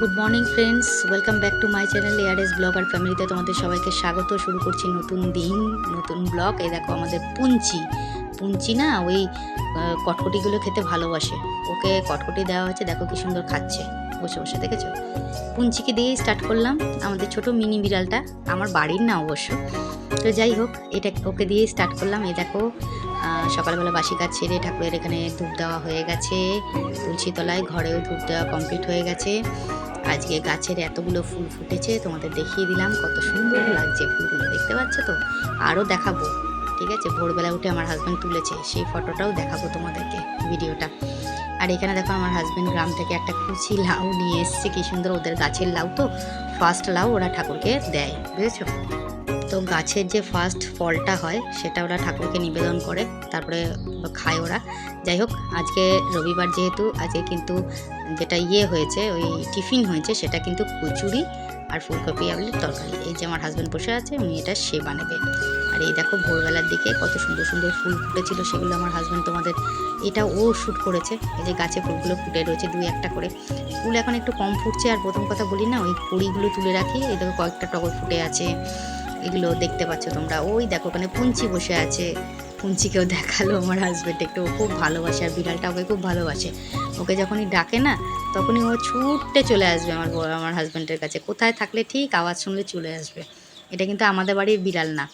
Good morning friends welcome back to my channel এয়ারএস blog আর ফ্যামিলিতে তোমাদের সবাইকে স্বাগত। শুরু করছি নতুন দিন, নতুন ব্লগ এই দেখো আমাদের পুঞ্চি। পুঞ্চি না ওই কটকটিগুলো খেতে ভালোবাসে। ওকে কটকটি দেওয়া হয়েছে, দেখো কি সুন্দর খাচ্ছে। বসে বসে, দেখেছ? পুঞ্চিকে দিয়েই স্টার্ট করলাম আমাদের ছোট মিনি বিড়ালটা। আমার বাড়ির না অবশ্য। তো যাই হোক, এটা ওকে দিয়েই স্টার্ট করলাম। এই দেখো সকালবেলা বাসি কাজ ছেড়ে ঠাকুরের এখানে ধূপ দেওয়া হয়ে গেছে। তুলসী তলায় ঘরেও ধূপ দেওয়া কমপ্লিট হয়ে গেছে। আজকে গাছের এতগুলো ফুল ফুটেছে, তোমাদের দেখিয়ে দিলাম কত সুন্দর লাগছে ফুলগুলো, দেখতে পাচ্ছ তো? আরও দেখাবো, ঠিক আছে? ভোরবেলা উঠে আমার হাজব্যান্ড তুলেছে, সেই ফটোটাও দেখাবো তোমাদেরকে ভিডিওটা আর এখানে দেখো আমার হাজব্যান্ড গ্রাম থেকে একটা কুচি লাউ নিয়ে এসছে, কি সুন্দর ওদের গাছের লাউ তো? ফার্স্ট লাউ ওরা ঠাকুরকে দেয়, বুঝেছ? তো গাছের যে ফার্স্ট ফলটা হয়, সেটা ওরা ঠাকুরকে নিবেদন করে, তারপরে খায় ওরা। যাই হোক আজকে রবিবার যেহেতু, আজকে কিন্তু যেটা ইয়ে হয়েছে, ওই টিফিন হয়েছে, সেটা কিন্তু কচুরি আর ফুলকপি, আলুর তরকারি। এই যে আমার হাজব্যান্ড বসে আছে, উনি এটা সে বানাবে। আর এই দেখো ভোরবেলার দিকে কত সুন্দর সুন্দর ফুল ফুটেছিল, সেগুলো আমার হাজব্যান্ড তোমাদের এটা ও শ্যুট করেছে। এই যে গাছে ফুলগুলো ফুটে রয়েছে দুই একটা করে। ফুল এখন একটু কম ফুটছে, আর প্রথম কথা বলি না, ওই কুড়িগুলো তুলে রাখি, এই দেখো কয়েকটা টগর ফুটে আছে, এগুলো দেখতে পাচ্ছ তোমরা। ওই দেখো ওখানে পুঞ্চি বসে আছে। পুঞ্চিকেও দেখাল আমার হাজব্যান্ড একটু খুব ভালোবাসে আর বিড়ালটা ওকে খুব ভালোবাসে। ওকে যখনই ডাকে না, তখনই ও ছুটতে চলে আসবে আমার আমার হাজব্যান্ডের কাছে। কোথায় থাকলে ঠিক আওয়াজ শুনলে চলে আসবে। এটা কিন্তু আমাদের বাড়ির বিড়াল না,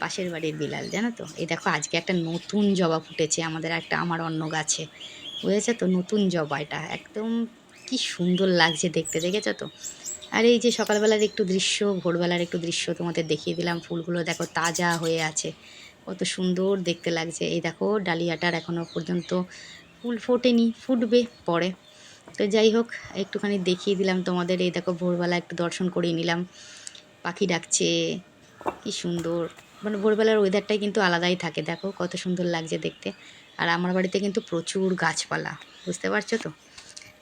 পাশের বাড়ির বিড়াল জানো তো? এই দেখো, আজকে একটা নতুন জবা ফুটেছে, আমাদের একটা, আমার অন্য গাছে। বুঝেছে তো? নতুন জবা এটা। একদম কি সুন্দর লাগছে দেখতে, দেখেছ তো? আর এই যে সকালবেলার একটু দৃশ্য, ভোরবেলার একটু দৃশ্য তোমাদের দেখিয়ে দিলাম। ফুলগুলো দেখো, তাজা হয়ে আছে। কত সুন্দর দেখতে লাগছে। এই দেখো, ডালিয়াটার এখনও পর্যন্ত ফুল ফোটেনি, ফুটবে পরে। তো যাই হোক, একটুখানি দেখিয়ে দিলাম তোমাদের। এই দেখো, ভোরবেলা একটু দর্শন করিয়ে নিলাম। পাখি ডাকছে, কি সুন্দর। মানে ভোরবেলার ওয়েদারটাই কিন্তু আলাদাই থাকে। দেখো, কত সুন্দর লাগছে দেখতে। আর আমার বাড়িতে কিন্তু প্রচুর গাছপালা, বুঝতে পারছ তো?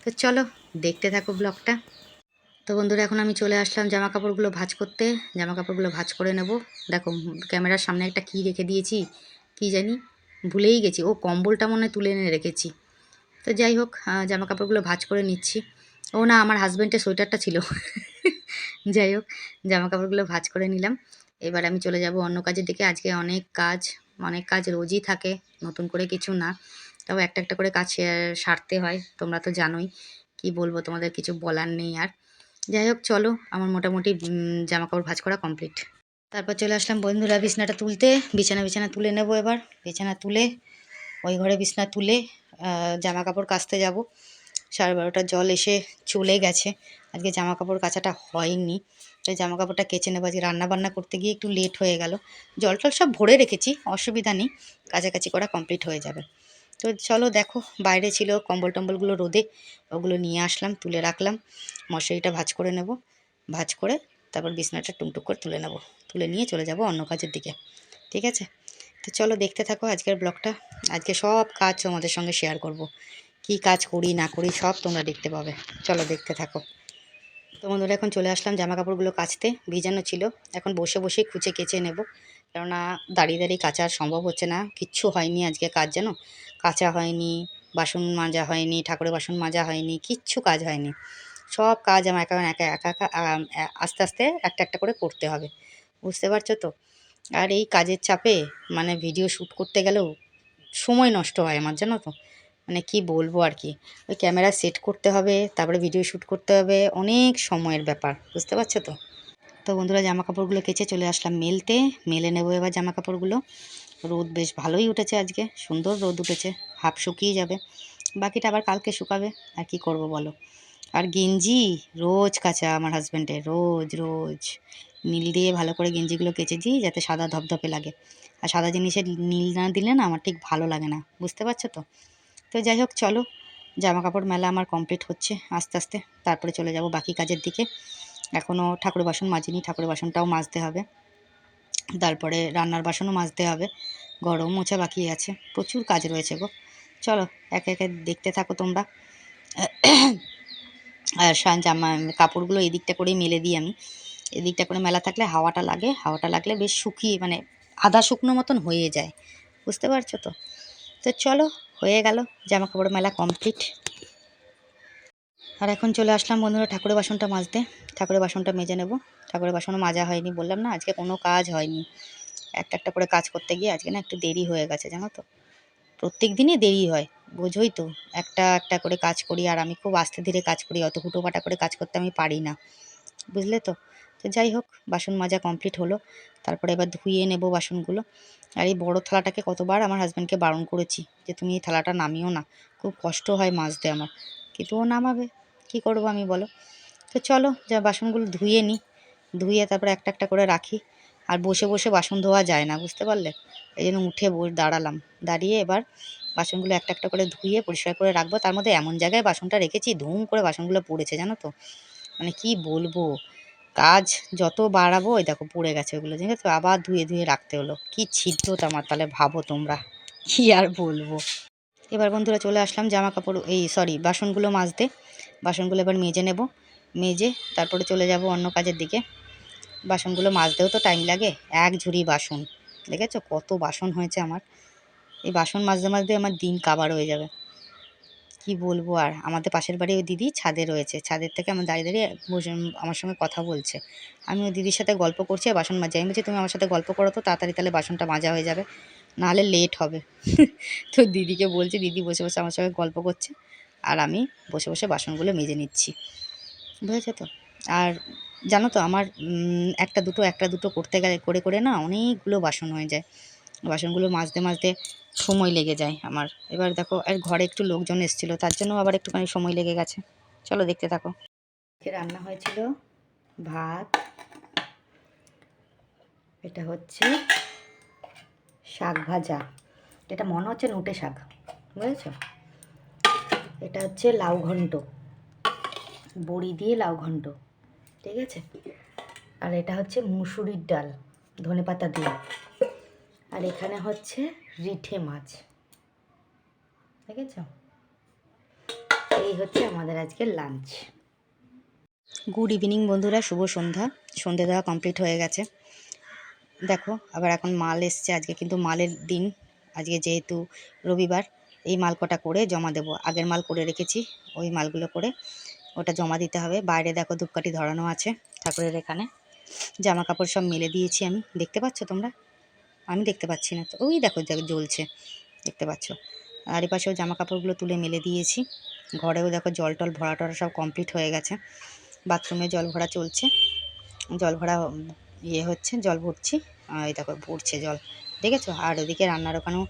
তো চলো, দেখতে থাকো ব্লগটা তো বন্ধুরা, এখন আমি চলে আসলাম জামা কাপড়গুলো ভাঁজ করতে। জামা কাপড়গুলো ভাঁজ করে নেব। দেখো, ক্যামেরার সামনে একটা কী রেখে দিয়েছি, কী জানি, ভুলেই গেছি। ও কম্বলটা মনে তুলে এনে রেখেছি। তো যাই হোক জামা কাপড়গুলো ভাঁজ করে নিচ্ছি। ও না, আমার হাজব্যান্ডের সোয়েটারটা ছিল। যাই হোক জামা কাপড়গুলো ভাঁজ করে নিলাম। এবার আমি চলে যাব অন্য কাজের দিকে। আজকে অনেক কাজ অনেক কাজ রোজই থাকে, নতুন করে কিছু না। তাও একটা একটা করে কাজ সারতে হয়, তোমরা তো জানোই। কি বলব, তোমাদের কিছু বলার নেই আর। যাই হোক চলো, আমার মোটামুটি জামা কাপড় ভাঁজ করা কমপ্লিট তারপর চলে আসলাম বন্ধুরা বিছনাটা তুলতে। বিছানা বিছানা তুলে নেব এবার। বিছানা তুলে, ওই ঘরে বিছনা তুলে জামা কাপড় কাচতে যাব। সাড়ে বারোটা জল এসে চলে গেছে। আজকে জামা কাপড় কাচাটা হয়নি। তো জামা কাপড়টা কেচে নেব। আজকে রান্নাবান্না করতে গিয়ে একটু লেট হয়ে গেল। জল টল সব ভরে রেখেছি, অসুবিধা নেই। কাছাকাছি করা কমপ্লিট হয়ে যাবে। তো চলো দেখো, বাইরে ছিল কম্বল টম্বলগুলো রোদে, ওগুলো নিয়ে আসলাম, তুলে রাখলাম। মশারিটা ভাঁজ করে নেব, ভাঁজ করে তারপর বিছনাটা টুকটুক করে তুলে নেব। তুলে নিয়ে চলে যাব অন্য কাজের দিকে, ঠিক আছে? তো চলো দেখতে থাকো আজকের ব্লগটা। আজকে সব কাজ তোমাদের সঙ্গে শেয়ার করব। কি কাজ করি, না করি, সব তোমরা দেখতে পাবে। চলো দেখতে থাকো। তো বন্ধুরা, এখন চলে আসলাম জামা কাপড়গুলো কাচতে। ভিজানো ছিল। এখন বসে বসেই খুঁচে কেচে নেব। কেননা দাঁড়িয়ে দাঁড়িয়ে কাচা সম্ভব হচ্ছে না। কিচ্ছু হয়নি আজকে কাজ, জানো? কাচা হয়নি, বাসন মাজা হয়নি, ঠাকুরের বাসন মাজা হয়নি, কিচ্ছু কাজ হয়নি। সব কাজ আমার একা একা একা একা আস্তে আস্তে একটা একটা করে করতে হবে। বুঝতে পারছ তো? আর এই কাজের চাপে মানে ভিডিও শ্যুট করতে গেলেও সময় নষ্ট হয় আমার, জানো তো? মানে কি বলব আর কি? ওই ক্যামেরা সেট করতে হবে, তারপরে ভিডিও শ্যুট করতে হবে, অনেক সময়ের ব্যাপার, বুঝতে পারছ তো? তো বন্ধুরা, জামা কাপড়গুলো কেচে চলে আসলাম মেলতে। মেলে নেব এবার জামা কাপড়গুলো। রোদ বেশ ভালোই উঠেছে আজকে। সুন্দর রোদ উঠেছে, হাফ শুকিয়ে যাবে। বাকিটা আবার কালকে শুকাবে, আর কি করব বলো? আর গেঞ্জি? রোজ কাঁচা আমার হাজব্যান্ডের রোজ রোজ। নীল দিয়ে ভালো করে গেঞ্জিগুলো কেচে দিই, যাতে সাদা ধপধপে লাগে। আর সাদা জিনিসে নীল না দিলে না আমার ঠিক ভালো লাগে না, বুঝতে পারছ তো? তো যাই হোক, চলো। জামা কাপড় মেলা আমার কমপ্লিট হচ্ছে আস্তে আস্তে। তারপরে চলে যাব বাকি কাজের দিকে। এখনও ঠাকুরের বাসন মাজিনি, ঠাকুরের বাসনটাও মাজতে হবে। তারপরে রান্নার বাসনও মাজতে হবে। গরম মোছা বাকি আছে। প্রচুর কাজ রয়েছে গো। চলো, একে একে দেখতে থাকো তোমরা। আর জামা কাপড়গুলো এদিকটা করেই মেলে দিই আমি। এদিকটা করে মেলা থাকলে হাওয়াটা লাগে। হাওয়াটা লাগলে বেশ শুকিয়ে মানে আধা শুকনো মতন হয়ে যায়। বুঝতে পারছ তো? তো চলো, হয়ে গেল। জামা কাপড় মেলা কমপ্লিট। আর এখন চলে আসলাম বন্ধুরা ঠাকুরের বাসনটা মাজতে। ঠাকুরের বাসনটা মেজে নেব। ঠাকুরের বাসনও মাজা হয়নি বললাম না, আজকে কোনো কাজ হয়নি। একটা একটা করে কাজ করতে গিয়ে আজকে না একটু দেরি হয়ে গেছে, জানো তো। প্রত্যেক দিনই দেরি হয়, বোঝোই তো। একটা একটা করে কাজ করি আর আমি খুব আস্তে ধীরে কাজ করি, অত হুটোপাটা করে কাজ করতে আমি পারি না। বুঝলে তো? তো যাই হোক, বাসন মাজা কমপ্লিট হলো। তারপরে এবার ধুয়ে নেব বাসনগুলো। আর এই বড় থালাটাকে কতবার আমার হাজব্যান্ডকে বারণ করেছি যে, তুমি এই থালাটা নামিও না। খুব কষ্ট হয় মাজতে আমার। কিন্তু ও নামাবে। কী করব আমি বলো? তো চলো, যা বাসনগুলো ধুয়ে নিই ধুয়ে তারপরে একটা একটা করে রাখি। আর বসে বসে বাসন ধোয়া যায় না, বুঝতে পারলে? এই জন্য উঠে দাঁড়ালাম। দাঁড়িয়ে এবার বাসনগুলো একটা একটা করে ধুয়ে পরিষ্কার করে রাখব। তার মধ্যে এমন জায়গায় বাসনটা রেখেছি, ধুম করে বাসনগুলো পড়েছে, জানো তো? মানে কি বলব? কাজ যত বাড়াবো, ওই দেখো পড়ে গেছে ওগুলো ঠিক আছে আবার ধুয়ে ধুয়ে রাখতে হলো। কি ছিদ্রতা আমার তাহলে ভাবো তোমরা? কি আর বলব? এবার বন্ধুরা চলে আসলাম জামা কাপড় এই সরি, বাসনগুলো মাজতে। বাসনগুলো এবার মেজে নেব। মেজে তারপরে চলে যাব অন্য কাজের দিকে। বাসনগুলো মাজতেও তো টাইম লাগে। এক ঝুড়ি বাসন, দেখেছ? কত বাসন হয়েছে আমার। এই বাসন মাজতে মাজতে আমার দিন কাবার হয়ে যাবে। কি বলব আর? আমাদের পাশের বাড়ি ওই দিদি ছাদে রয়েছে। ছাদের থেকে আমার দাঁড়িয়ে দাঁড়িয়ে বসে আমার সঙ্গে কথা বলছে। আমি ওই দিদির সাথে গল্প করছি আর বাসন মাজা আমি বলছি, তুমি আমার সাথে গল্প করো তো, তাড়াতাড়ি তাহলে বাসনটা মাজা হয়ে যাবে। নাহলে লেট হবে। তো দিদিকে বলছি, দিদি বসে বসে আমার সঙ্গে গল্প করছে। আর আমি বসে বসে বাসনগুলো মেজে নিচ্ছি। বুঝেছ তো? আর জানো তো আমার একটা দুটো একটা দুটো করতে গেলে, করে করে না অনেকগুলো বাসন হয়ে যায়। বাসনগুলো মাজতে মাজতে সময় লেগে যায় আমার। এবার দেখো আর ঘরে একটু লোকজন এসেছিল, তার জন্য আবার একটুখানি সময় লেগে গেছে। চলো দেখতে থাকো। রান্না হয়েছিল ভাত। এটা হচ্ছে শাক ভাজা। এটা মনে হচ্ছে নোটে শাক, বুঝেছ? এটা হচ্ছে লাউ ঘন্ট। বড়ি দিয়ে লাউ ঘন্ট। ঠিক আছে? আর এটা হচ্ছে মুসুরির ডাল, ধনে পাতা দিয়ে। আর এখানে হচ্ছে রিঠে মাছ। ঠিক আছে? এই হচ্ছে আমাদের আজকের লাঞ্চ গুড ইভিনিং বন্ধুরা, শুভ সন্ধ্যা। সন্ধে দেওয়া কমপ্লিট হয়ে গেছে। দেখো, আবার এখন মাল এসছে। আজকে কিন্তু মালের দিন। আজকে যেহেতু রবিবার, এই মাল কটা করে জমা দেবো। আগের মাল করে রেখেছি, ওই মালগুলো করে। ওটা জমা দিতে হবে। বাইরে দেখো ধূপকাঠি ধরানো আছে ঠাকুরের এখানে। জামা কাপড় সব মেলে দিয়েছি আমি। দেখতে পাচ্ছ তোমরা? আমি দেখতে পাচ্ছি না তো। ওই দেখো দেখো, জ্বলছে। দেখতে পাচ্ছ? আর পাশেও জামা কাপড়গুলো তুলে মেলে দিয়েছি। ঘরেও দেখো জল টল ভরা টরা সব কমপ্লিট হয়ে গেছে। বাথরুমে জল ভরা চলছে। জল ভরা ইয়ে হচ্ছে, জল ভরছি। এই দেখো, ভরছে জল। দেখেছ? আর ওদিকে রান্নার ওখানেও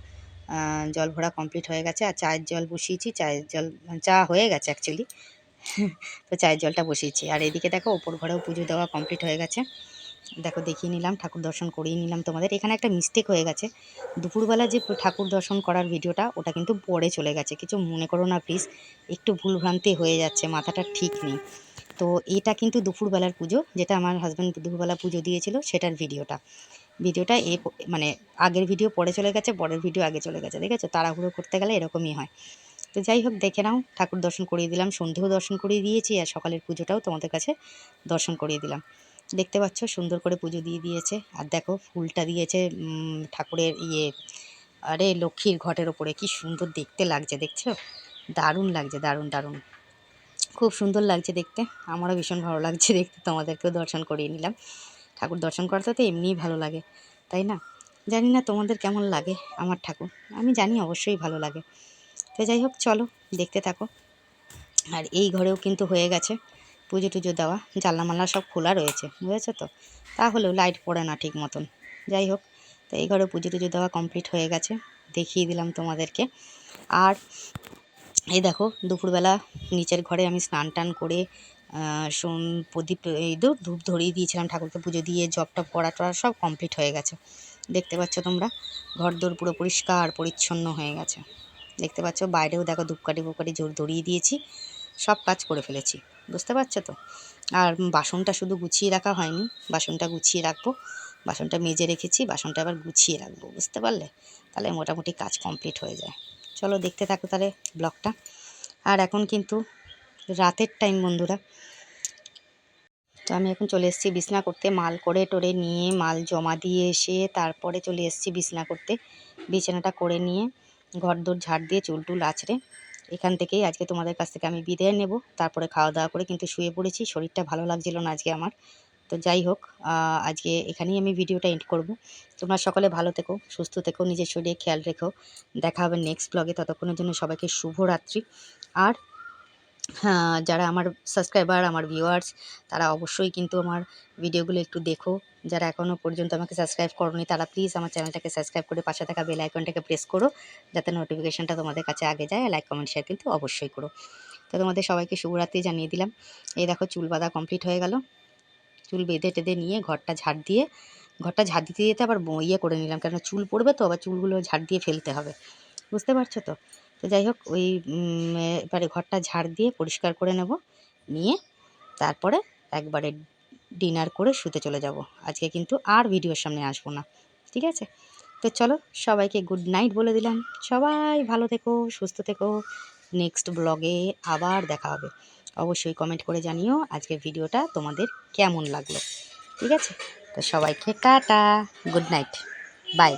জল ভরা কমপ্লিট হয়ে গেছে। আর চায়ের জল বসিয়েছি। চায়ের জল, চা হয়ে গেছে অ্যাকচুয়ালি তো চায়ের জলটা বসিয়েছি। আর এদিকে দেখো, ওপর ঘরেও পুজো দেওয়া কমপ্লিট হয়ে গেছে। দেখো, দেখিয়ে নিলাম, ঠাকুর দর্শন করিয়ে নিলাম তোমাদের। এখানে একটা মিস্টেক হয়ে গেছে। দুপুরবেলা যে ঠাকুর দর্শন করার ভিডিওটা ওটা কিন্তু পরে চলে গেছে। কিছু মনে করো না প্লিজ একটু ভুলভ্রান্তি হয়ে যাচ্ছে, মাথাটা ঠিক নেই। তো এটা কিন্তু দুপুরবেলার পুজো, যেটা আমার হাজব্যান্ড দুপুরবেলা পুজো দিয়েছিল, সেটার ভিডিওটা ভিডিওটা এ মানে আগের ভিডিও পরে চলে গেছে, পরের ভিডিও আগে চলে গেছে, দেখেছ? তাড়াহুড়ো করতে গেলে এরকমই হয়। তো যাই হোক, দেখে নাও, ঠাকুর দর্শন করিয়ে দিলাম সন্ধেও দর্শন করিয়ে দিয়েছি আর সকালের পুজোটাও তোমাদের কাছে দর্শন করিয়ে দিলাম। দেখতে পাচ্ছ, সুন্দর করে পুজো দিয়ে দিয়েছে। আর দেখো, ফুলটা দিয়েছে ঠাকুরের ইয়ে আরে লক্ষ্মীর ঘটের ওপরে। কি সুন্দর দেখতে লাগছে, দেখছ? দারুণ লাগছে, দারুণ দারুণ। খুব সুন্দর লাগছে দেখতে। আমারও ভীষণ ভালো লাগছে দেখতে, তোমাদেরকেও দর্শন করিয়ে নিলাম। ঠাকুর দর্শন করতে তো এমনিই ভালো লাগে, তাই না? জানি না তোমাদের কেমন লাগে, আমার ঠাকুর। আমি জানি অবশ্যই ভালো লাগে। তো যাই হোক, চলো, দেখতে থাকো। আর এই ঘরেও কিন্তু হয়ে গেছে পুজো টুজো দেওয়া জানলা মাল্লা সব খোলা রয়েছে, বুঝেছ তো? তাহলেও লাইট পড়ে না ঠিক মতন। যাই হোক, তো এই ঘরে পুজো টুজো দেওয়া কমপ্লিট হয়ে গেছে, দেখিয়ে দিলাম তোমাদেরকে। আর এই দেখো, দুপুরবেলা নিচের ঘরে আমি স্নান টান করে প্রদীপ, এই ধূপ ধরিয়ে দিয়েছিলাম, ঠাকুরকে পুজো দিয়ে জব টপ করা টরা সব কমপ্লিট হয়ে গেছে। দেখতে পাচ্ছ তোমরা ঘর দোর পুরো পরিষ্কার, পরিচ্ছন্ন হয়ে গেছে। দেখতে পাচ্ছ, বাইরেও দেখো ধূপকাঠি ফুপকাঠি জোর ধরিয়ে দিয়েছি, সব কাজ করে ফেলেছি, বুঝতে পারছ তো? আর বাসনটা শুধু গুছিয়ে রাখা হয়নি, বাসনটা গুছিয়ে রাখব, বাসনটা মেজে রেখেছি, বাসনটা আবার গুছিয়ে রাখব, বুঝতে পারলে? তাহলে মোটামুটি কাজ কমপ্লিট হয়ে যায়। চলো দেখতে থাকো তাহলে ব্লগটা। আর এখন কিন্তু রাতের টাইম বন্ধুরা। তো আমি এখন চলে এসেছি বিছনা করতে, মাল করে টোরে নিয়ে, মাল জমা দিয়ে এসে তারপরে চলে এসেছি বিছনা করতে, বিছানাটা করে নিয়ে। ঘর দোর ঝাড় দিয়ে চুল টুল আছড়ে এখান থেকেই আজকে তোমাদের কাছ থেকে আমি বিদায় নেব। তারপরে খাওয়া দাওয়া করে কিন্তু শুয়ে পড়েছি। শরীরটা ভালো লাগছিল না আজকে আমার। তো যাই হোক আজকে এখানেই আমি ভিডিওটা এন্ড করব। তোমরা সকলে ভালো থেকো, সুস্থ থেকো, নিজের শরীরে খেয়াল রেখো। দেখা হবে নেক্সট ব্লগে ততক্ষণের জন্য সবাইকে শুভরাত্রি। আর যারা আমার সাবস্ক্রাইবার আমার ভিউয়ার্স তারা অবশ্যই কিন্তু আমার ভিডিওগুলো একটু দেখো। যারা এখনও পর্যন্ত আমাকে সাবস্ক্রাইব করনি, তারা প্লিজ আমার চ্যানেলটাকে সাবস্ক্রাইব করে পাশে থাকা বেল আইকনটাকে প্রেস করো, যাতে নোটিফিকেশানটা তোমাদের কাছে আগে যায় লাইক কমেন্ট শেয়ার কিন্তু অবশ্যই করো। তো তোমাদের সবাইকে শুভরাত্রি জানিয়ে দিলাম। এই দেখো চুল বাঁধা কমপ্লিট হয়ে গেল। চুল বেঁধে টেঁধে নিয়ে ঘরটা ঝাড় দিয়ে, ঘরটা ঝাড় দিতে দিতে আবার ইয়ে করে নিলাম কেন চুল পড়বে তো, আবার চুলগুলো ঝাড় দিয়ে ফেলতে হবে। বুঝতে পারছ তো? তো যাই হোক, ওই এবারে ঘরটা ঝাড় দিয়ে পরিষ্কার করে নেব। নিয়ে তারপরে একবারে ডিনার করে শুতে চলে যাব। আজকে কিন্তু আর ভিডিওর সামনে আসব না, ঠিক আছে? তো চলো, সবাইকে গুড নাইট বলে দিলাম। সবাই ভালো থেকো, সুস্থ থেকো। নেক্সট ব্লগে আবার দেখা হবে। অবশ্যই কমেন্ট করে জানিও আজকের ভিডিওটা তোমাদের কেমন লাগল, ঠিক আছে? তো সবাইকে টাটা, গুড নাইট, বাই।